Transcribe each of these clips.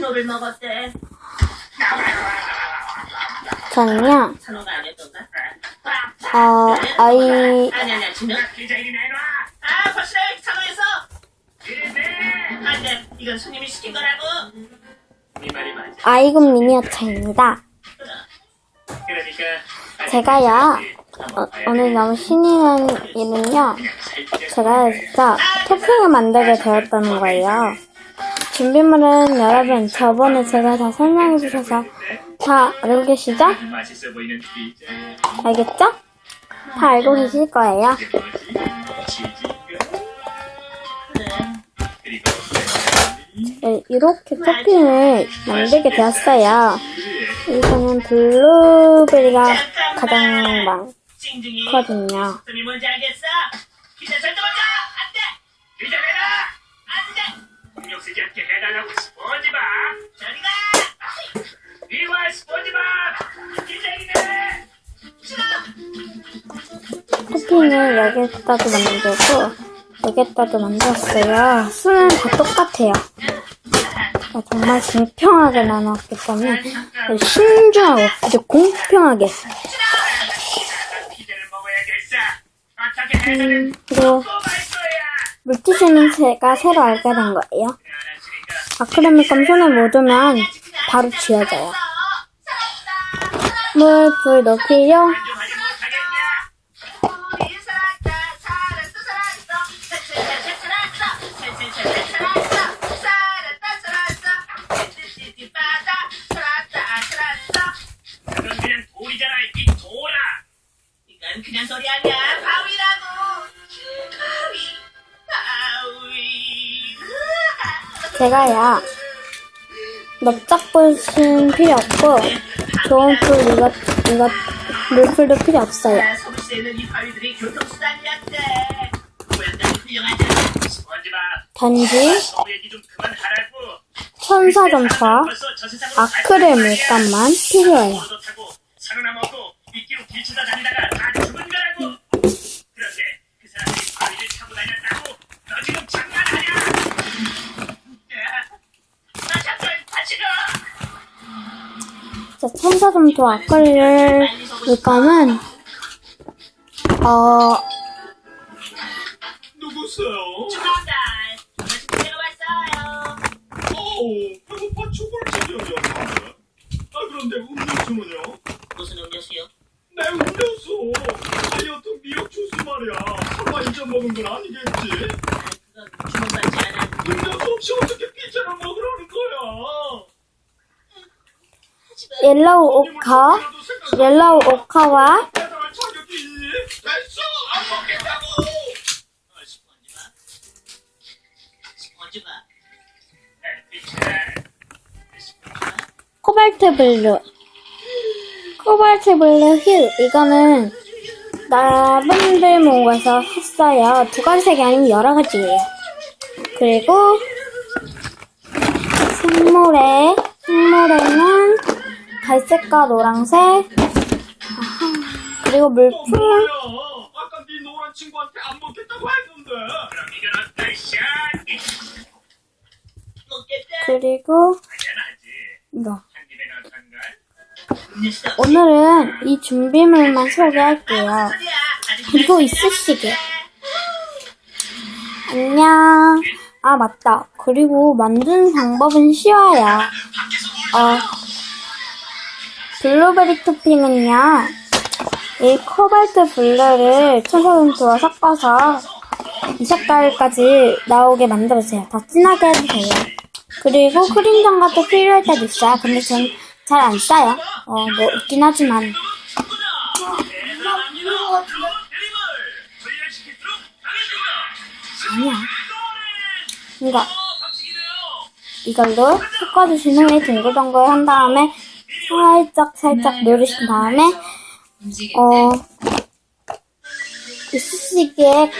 산호를 먹었대. 저는요, 산호가 아니었던가? 어, 아이, 아니 아니야 진우. 기자인이 내놔. 아 산호에서. 그래. 안돼 이건 손님이 시킨 거라고. 네 말이 맞아. 아이금 미니어처입니다. 그러니까 제가요, 어, 오늘 너무 신이 난 일은요, 제가 진짜 토핑을 만들게 되었다는 거예요. 준비물은 여러분 저번에 제가 다 설명해 주셔서 다 알고 계시죠? 알겠죠? 다 알고 계실 거예요. 네, 이렇게 토핑을 만들게 되었어요. 이거는 블루베리가 가장. 많거든요. 쓰지 않게 해달라고 스폰지밥. 저리 가. 이와 내. 싫어. 토핑을 여기다도 만들고 여기다도 만들었어요. 수는 다 똑같아요. 아, 정말 공평하게 나눴기 때문에 신중하고 아주 공평하게 음, 그리고. 물티슈는 제가 새로 알게 된 거예요. 아크릴미감 손에 묻으면 바로 지워져요. 물, 불 그건 그냥 돌이잖아 이 돌아. 이건 그냥 소리 아니야 바위라 제가요, 넓적불신 필요 없고, 좋은 불, 이것, 이것, 물풀도 필요 없어요. 단지, 저 세상으로 아크릴. 물감만 필요해요. 도로도 타고 산호나 먹고 미끼로 길치다 다니다가 다 죽은 거라고. 그런데 그 사람들이 바위를 타고 다녔다고. 너 지금 장난하냐? 나 잠깐 같이 가 자, 천사점토 아크릴 물감은, 어, 누구세요? 축하한다 맛있는 데가 왔어요 오, 배고파 죽을 지경이었는데. 아 그런데 음료수는요? 무슨 음료수요? 내 음료수. 다이어트 미역 주스 말이야. 설마 이제 먹은 건 아니겠지? 그건 주문받지 않아 음료수 없이 어떻게 피자를 먹으라는 거야? 옐로우 오카, 옐로우 스펀지밥 코발트 블루. 코발트 블루 힐. 이거는 나분들 모아서 했어요. 두 가지 색이 아니면 여러 가지예요. 그리고 선물에, 선물에는 갈색과 노란색. 아하. 그리고 물품. 뭐야? 아까 네 노란 친구한테 안 먹겠다고 했는데. 그럼 이건? 먹겠다 그리고 당연하지. 이거. 오늘은 이 준비물만 소개할게요. 소리야 그리고 이쑤시개. 안녕. 아, 맞다. 그리고 만드는 방법은 쉬워요. 어, 블루베리 토핑은요, 이 코발트 블루를 천사점토와 섞어서 이 색깔까지 나오게 만들어주세요. 더 진하게 해도 돼요. 그리고 크림 장갑도 필요할 때도 있어요. 근데 전 잘안 써요. 어, 뭐, 있긴 하지만. 아니야. 이거, 이걸로 섞어주신 후에 둥글둥글 한 다음에 살짝 살짝 누르신 다음에 어 이쑤시개에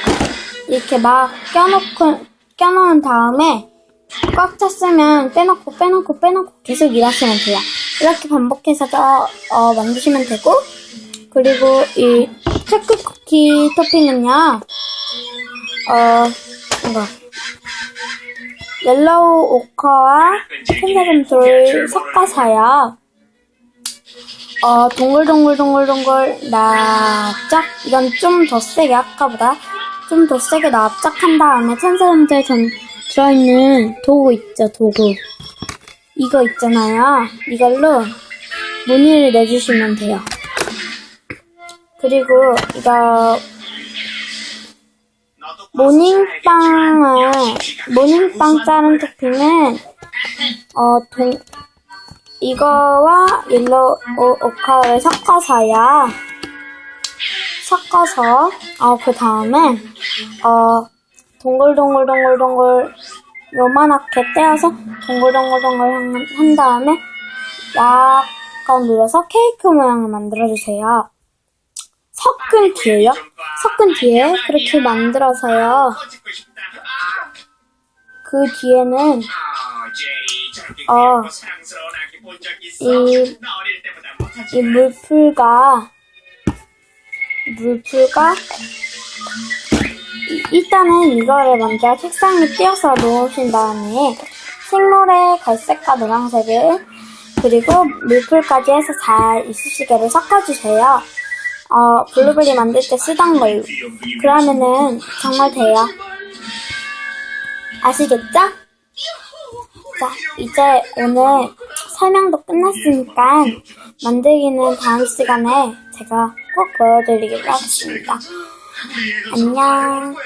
이렇게 막 껴놓고 껴놓은 다음에 꽉 찼으면 빼놓고 빼놓고 빼놓고 계속 일하시면 돼요. 이렇게 반복해서 저, 어, 만드시면 되고 그리고 이 체크 쿠키 토핑은요 어 이거 옐로우 오커와 펜사금 돌 섞어서요. 어, 동글동글동글동글 납작 이건 좀 더 세게 아까보다. 좀 더 세게 납작한 다음에 천사람들 전 들어있는 도구 있죠 도구. 이거 있잖아요. 이걸로 무늬를 내주시면 돼요. 그리고 이거 모닝빵을 모닝빵 자른 토핑은 어 동, 이거와 옐로우 오- 오카를 섞어서요. 섞어서 어 그 다음에 어 동글동글동글동글 요만하게 떼어서 동글동글동글 한, 한 다음에 약간 눌러서 케이크 모양을 만들어주세요. 섞은 뒤에요? 섞은 뒤에 그렇게 만들어서요. 그 뒤에는 어. 이-. 이 물풀과 물풀과 이- 일단은 이거를 먼저 책상 에 띄어서 놓으신 다음에 생로레 갈색과 노란색을 그리고 물풀까지 해서 잘 이쑤시개를 섞어주세요. 어, 블루베리 만들 때 쓰던 걸로. 그러면은 정말 돼요. 아시겠죠? 자, 이제 오늘 설명도 끝났으니까 만들기는 다음 시간에 제가 꼭 보여드리기로 하겠습니다. 안녕.